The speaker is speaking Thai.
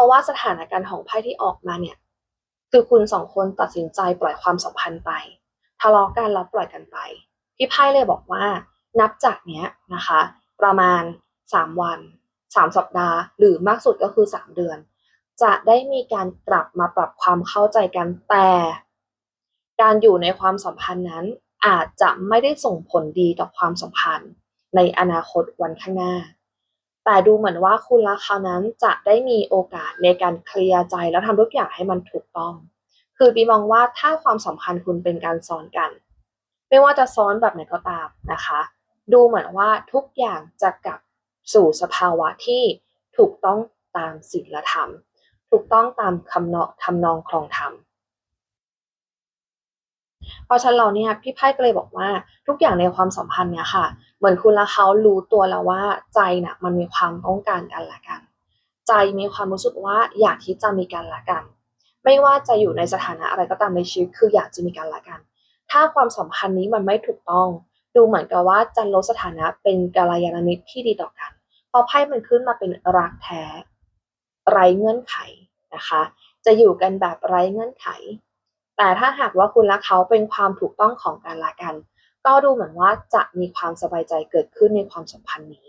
ราะว่าสถานการณ์ของไพ่ที่ออกมาเนี่ย คือคุณสองคนตัดสินใจปล่อยความสัมพันธ์ไปทะเลาะกันแล้วปล่อยกันไป พี่ไพ่เลยบอกว่า นับจากเนี้ยนะคะ ประมาณ 3 วัน 3 สัปดาห์ หรือมากสุดก็คือ 3 เดือน จะได้มีการกลับมาปรับความเข้าใจกันแต่ การอยู่ในความสัมพันธ์นั้นอาจจะไม่ได้ส่งผลดีต่อความสัมพันธ์ ในอนาคตวันข้างหน้า แต่ดูเหมือนว่าคุณและเขานั้นจะได้มีโอกาสในการเคลียร์ใจ แล้วทำทุกอย่างให้มันถูกต้อง คือปีมองว่าถ้าความสัมพันธ์คุณเป็นการซ้อนกัน ไม่ว่าจะซ้อนแบบไหนก็ตามนะคะ ดูเหมือนว่าทุกอย่างจะกลับสู่สภาวะที่ถูกต้องตามศีลธรรม ถูกต้องตามคำนองทำนองครองธรรม เพราะฉะนั้นเราเนี่ยพี่ไพ่ก็เลยบอกว่าทุกอย่างในความสัมพันธ์เนี่ยค่ะ เหมือนคุณและเขารู้ตัวแล้วว่าใจน่ะมันมีความต้องการกันละกัน ใจมีความรู้สึกว่าอยากที่จะมีกันละกัน ไม่ว่าจะอยู่ในสถานะอะไรก็ตามในชีวิตคืออยากจะมีกันละกัน ถ้าความสัมพันธ์นี้มันไม่ถูกต้อง ดูเหมือนกับว่าจะลดสถานะเป็นกัลยาณมิตรที่ดีต่อกันพราะไพ่มันขึ้นมาเป็นรักแท้ ไร้เงื่อนไขนะคะ จะอยู่กันแบบไร้เงื่อนไข แต่ถ้าหากว่าคุณและเขาเป็นความถูกต้องของกันและกัน ก็ดูเหมือนว่าจะมีความสบายใจเกิดขึ้นในความสัมพันธ์นี้